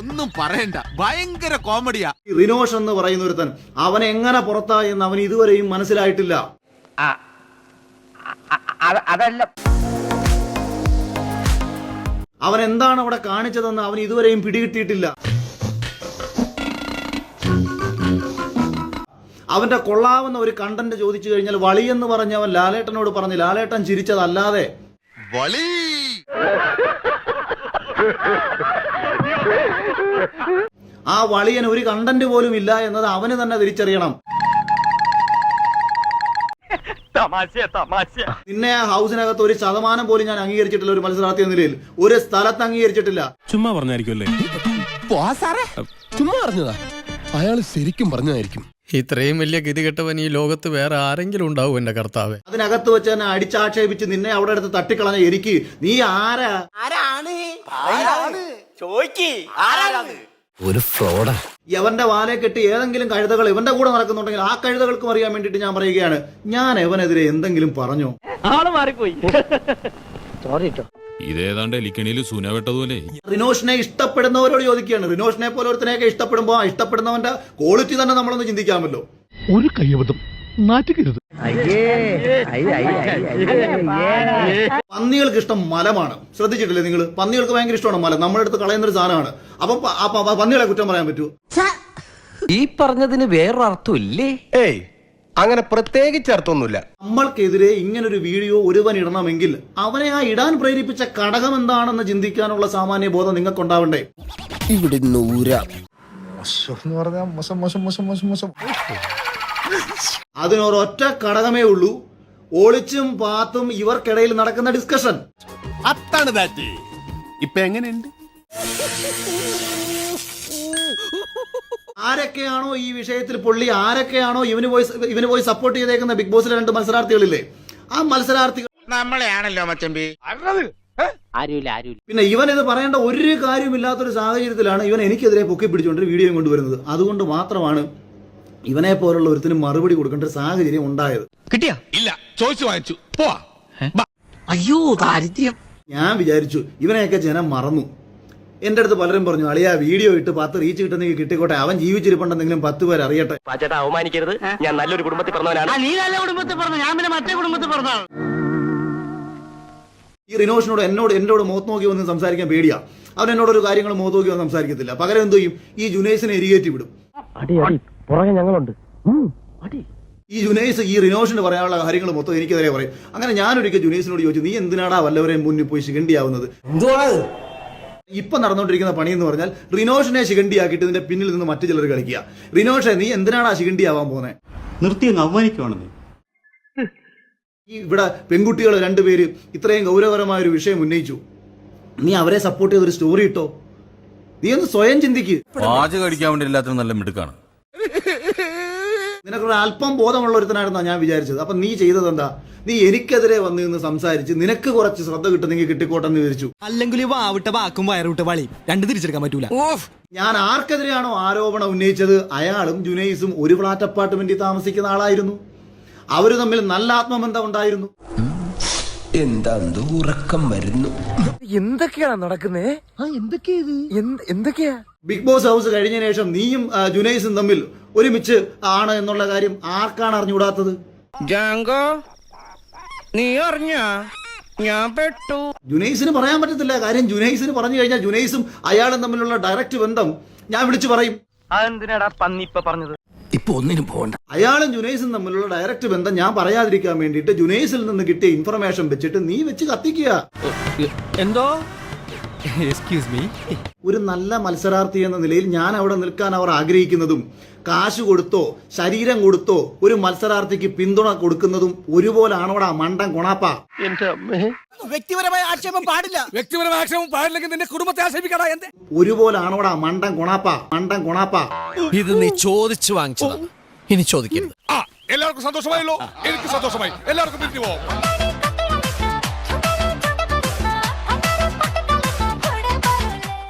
ഒന്നും പറയണ്ട. ഭയങ്കര കോമഡിയാ. റിനോഷ് എന്ന് പറയുന്ന ഒരുത്തൻ അവൻ എങ്ങനെ പുറത്തായി എന്ന് അവൻ ഇതുവരെയും മനസ്സിലായിട്ടില്ല. അതല്ല. അവൻ എന്താണ് അവിടെ കാണിച്ചതെന്ന് അവൻ ഇതുവരെയും പിടികിട്ടിയിട്ടില്ല. അവന്റെ കൊള്ളാവുന്ന ഒരു കണ്ടന്റ് ചോദിച്ചു കഴിഞ്ഞാൽ വളിയെന്ന് പറഞ്ഞവൻ ലാലേട്ടനോട് പറഞ്ഞു ലാലേട്ടൻ ചിരിച്ചതല്ലാതെ. ആ വളിയന് ഒരു കണ്ടന്റ് പോലും ഇല്ല എന്നത് അവന് തന്നെ തിരിച്ചറിയണം. തമാശ തമാശ നിന്നെ ആ ഹൗസിനകത്ത് ഒരു ശതമാനം പോലും ഞാൻ അംഗീകരിച്ചിട്ടില്ല ഒരു മത്സരാർത്ഥി എന്ന നിലയിൽ. ഒരു സ്ഥലത്ത് അംഗീകരിച്ചിട്ടില്ല. ചുമ്മാ പറഞ്ഞായിരിക്കുമല്ലേ? ചുമ്മാ പറഞ്ഞതാ. അയാൾ ശരിക്കും പറഞ്ഞതായിരിക്കും. ഇത്രയും വലിയ ഗതികെട്ടവൻ ഈ ലോകത്ത് വേറെ ആരെങ്കിലും ഉണ്ടാവും എന്റെ കർത്താവ്. അതിനകത്ത് വെച്ച് തന്നെ അടിച്ചാക്ഷേപിച്ച് നിന്നെ അവിടെ അടുത്ത് തട്ടിക്കളഞ്ഞ എനിക്ക് നീ ആരാ? ഒരു ഫ്രോഡാ യവന്റെ വാലെ കെട്ടി ഏതെങ്കിലും കഴുതകൾ ഇവന്റെ കൂടെ നടക്കുന്നുണ്ടെങ്കിൽ ആ കഴുതകൾക്കും അറിയാൻ വേണ്ടിട്ട് ഞാൻ പറയുകയാണ്. ഞാൻ എവനെതിരെ എന്തെങ്കിലും പറഞ്ഞു? ആൾ മാറിപ്പോയി. സോറി ഇതേതാണ്ട് എലിക്കണിയിൽ റിനോഷിനെ ഇഷ്ടപ്പെടുന്നവരോട് ചോദിക്കുകയാണ്. റിനോഷിനെ പോലെ ഒരുത്തനെയൊക്കെ ഇഷ്ടപ്പെടുമ്പോൾ ആ ഇഷ്ടപ്പെടുന്നവന്റെ ക്വാളിറ്റി തന്നെ നമ്മളൊന്ന് ചിന്തിക്കാമല്ലോ. ഒരു കയ്യബദ്ധം. അയ്യ പന്നികൾക്ക് ഇഷ്ടം മലമാണ് ശ്രദ്ധിച്ചിട്ടില്ലേ നിങ്ങൾ? പന്നികൾക്ക് ഭയങ്കര ഇഷ്ടമാണ് മല നമ്മുടെ അടുത്ത് കളയുന്ന ഒരു സാധനമാണ്. അപ്പൊ ആ പന്നികളെ കുറ്റം പറയാൻ പറ്റൂ ഈ പറഞ്ഞതിന് വേറൊരർത്ഥം ഇല്ലേ? ഏയ് അങ്ങനെ പ്രത്യേകിച്ച് അർത്ഥമൊന്നുമില്ല. നമ്മൾക്കെതിരെ ഇങ്ങനൊരു വീഡിയോ ഒരുവൻ ഇടണമെങ്കിൽ അവനെ ആ ഇടാൻ പ്രേരിപ്പിച്ച ഘടകം എന്താണെന്ന് ചിന്തിക്കാനുള്ള സാമാന്യ ബോധം നിങ്ങൾക്കുണ്ടാവണ്ടേ? ഇവിടെ നൂര. അതിനൊരൊറ്റ ഘടകമേ ഉള്ളൂ. ഒളിച്ചും പാത്തും ഇവർക്കിടയിൽ നടക്കുന്ന ഡിസ്കഷൻ. അത്താണ് ദാറ്റ് ഇപ്പൊ എങ്ങനെയുണ്ട്? ആരൊക്കെയാണോ ഈ വിഷയത്തിൽ പൊള്ളി? ആരൊക്കെയാണോ ഇവന് പോയി ഇവന് പോയി സപ്പോർട്ട് ചെയ്തേക്കുന്ന ബിഗ് ബോസിലെ രണ്ട് മത്സരാർത്ഥികളില്ലേ? ആ മത്സരാർത്ഥികൾ നമ്മളെയാണല്ലോ മച്ചമ്പി. പിന്നെ ഇവൻ ഇത് പറയേണ്ട ഒരു കാര്യമില്ലാത്തൊരു സാഹചര്യത്തിലാണ് ഇവൻ എനിക്കെതിരെ പൊക്കി പിടിച്ചുകൊണ്ട് വീഡിയോയും വീഡിയോ കൊണ്ടുവരുന്നത്. അതുകൊണ്ട് മാത്രമാണ് ഇവനെ പോലുള്ള ഒരുത്തിന് മറുപടി കൊടുക്കേണ്ട ഒരു സാഹചര്യം ഉണ്ടായത്. കിട്ടിയാ? ഇല്ല ചോദിച്ചു വാങ്ങിച്ചു. പോവാ. അയ്യോ ദാരിദ്ര്യം. ഞാൻ വിചാരിച്ചു ഇവനെയൊക്കെ ജനം മറന്നു. എന്റെ അടുത്ത് പലരും പറഞ്ഞു അളിയാ വീഡിയോ ഇട്ട് പത്ത് റീച്ച് കിട്ടുന്നെങ്കിൽ കിട്ടിക്കോട്ടെ. അവൻ ജീവിച്ചിരിപ്പുണ്ടെന്നെങ്കിലും പത്ത് പേർ അറിയട്ടെ. ചേട്ടാ അവമാനിക്കരുത്. ഞാൻ നല്ലൊരു കുടുംബത്തിൽ പറഞ്ഞവനാണ് നീ നല്ല കുടുംബത്തിൽ പറഞ്ഞു ഞാൻ പിന്നെ മറ്റേ കുടുംബത്തിൽ പറഞ്ഞാണ് ഈ റിനോഷിനോട് എന്നോട് എന്നോട് മുഖത്ത് നോക്കി വന്ന് സംസാരിക്കാൻ പേടിയാ. അവൻ എന്നോട് ഒരു കാര്യങ്ങൾ മുഖത്ത് നോക്കി വന്ന് സംസാരിക്കത്തില്ല. പകരം എന്തു ചെയ്യും? ഈ ജുനേഷിനെ എരികേറ്റി വിടും. അടി അടി. പുറകെ ഞങ്ങളുണ്ട്. അടി. ഈ ജുനൈസ് ഈ റിനോഷിന് പറയാനുള്ള കാര്യങ്ങൾ മൊത്തം എനിക്ക് തന്നെ പറയും. അങ്ങനെ ഞാനൊരിക്കൽ ജുനൈസിനോട് ചോദിച്ചു നീ എന്തിനാടാ വല്ലവരെയും മുന്നിൽ പോയി ശിഖണ്ഡിയാവുന്നത്? ഇപ്പൊ നടന്നുകൊണ്ടിരിക്കുന്ന പണി എന്ന് പറഞ്ഞാൽ റിനോഷിനെ ശിഖണ്ഡിയാക്കിയിട്ട് ഇതിന്റെ പിന്നിൽ നിന്ന് മറ്റു ചിലർ കളിക്കുക. റിനോഷെ നീ എന്തിനാടാ ശിഖണ്ഡിയാവാൻ പോകുന്നത് നിർത്തി അങ്ങ് അവമാനിക്കുവാണെന്നേ ഈ ഇവിടെ പെൺകുട്ടികൾ രണ്ടുപേര് ഇത്രയും ഗൗരവകരമായ ഒരു വിഷയം ഉന്നയിച്ചു. നീ അവരെ സപ്പോർട്ട് ചെയ്ത ഒരു സ്റ്റോറി ഇട്ടോ? നീ ഒന്ന് സ്വയം ചിന്തിക്കുക പാചകം അടിക്കാൻ വേണ്ടി എല്ലാത്തിനും നല്ല മിടുക്കാണ്. നിനക്കൊരു അല്പം ബോധമുള്ള ഒരുത്തനായിരുന്നാ ഞാൻ വിചാരിച്ചത്. അപ്പൊ നീ ചെയ്തത് എന്താ നീ എനിക്കെതിരെ വന്ന് നിന്ന് സംസാരിച്ച് നിനക്ക് കുറച്ച് ശ്രദ്ധ കിട്ടുന്നെങ്കിൽ കിട്ടിക്കോട്ടെ എന്ന് വിചാരിച്ചു. അല്ലെങ്കിൽ വാവിട്ട വാക്കും വയറുവിട്ട വളി രണ്ട് തിരിച്ചെടുക്കാൻ പറ്റൂല. ഞാൻ ആർക്കെതിരെയാണോ ആരോപണം ഉന്നയിച്ചത്? അയാളും ജുനൈസും ഒരു ഫ്ലാറ്റ് അപ്പാർട്ട്മെന്റിൽ താമസിക്കുന്ന ആളായിരുന്നു. അവർ തമ്മിൽ നല്ല ആത്മബന്ധം ഉണ്ടായിരുന്നു. എന്താ ഉറക്കം വരുന്നു. എന്തൊക്കെയാണ് നടക്കുന്നേ? എന്തൊക്കെയാ? ബിഗ് ബോസ് ഹൗസ് കഴിഞ്ഞ ശേഷം നീയും ആ, ജുനൈസും തമ്മിൽ ഒരുമിച്ച് ആണ് എന്നുള്ള കാര്യം ആർക്കാണ് അറിഞ്ഞുകൂടാത്തത്? ജാങ്കോ നീ അറിഞ്ഞ? ഞാൻ പെട്ടു. ജുനൈസിന് പറയാൻ പറ്റത്തില്ല. കാര്യം ജുനൈസിന് പറഞ്ഞു കഴിഞ്ഞാൽ ജുനൈസും അയാളും തമ്മിലുള്ള ഡയറക്റ്റ് ബന്ധം ഞാൻ വിളിച്ചു പറയും. അതെന്തിനാടാ പന്നി ഇപ്പൊ പറഞ്ഞത്? ഇപ്പൊ ഒന്നിനും പോകണ്ട അയാളും ജുനൈസും തമ്മിലുള്ള ഡയറക്റ്റ് ബന്ധം ഞാൻ പറയാതിരിക്കാൻ വേണ്ടിയിട്ട് ജുനൈസിൽ നിന്ന് കിട്ടിയ ഇൻഫർമേഷൻ വെച്ചിട്ട് നീ വെച്ച് കത്തിക്കുക. എന്തോ? എക്സ്ക്യൂസ് മീ ഒരു നല്ല മത്സരാർത്ഥി എന്ന നിലയിൽ ഞാൻ അവിടെ നിൽക്കാൻ അവർ ആഗ്രഹിക്കുന്നതും കാശ് കൊടുത്തോ ശരീരം കൊടുത്തോ ഒരു മത്സരാർത്ഥിക്ക് പിന്തുണ കൊടുക്കുന്നതും ഒരുപോലാണോ മണ്ടൻ കൊണാപ്പ? വ്യക്തിപരമായ ആക്ഷേപം പാടില്ല. വ്യക്തിപരമായ ആക്ഷേപം പാടില്ലെങ്കിൽ നിന്റെ കുടുംബത്തെ ആക്ഷേപിക്കടാ എന്ത്? ഒരുപോലാണോടാ മണ്ടൻ കൊണാപ്പ? മണ്ടൻ കൊണാപ്പ. ഇത് നീ ചോദിച്ചു വാങ്ങിച്ചതാണ് ഇനി ചോദിക്കരുത്. എല്ലാവർക്കും സന്തോഷമായല്ലോ. എനിക്ക് സന്തോഷമായി. എല്ലാവർക്കും പിരിഞ്ഞു പോവാം.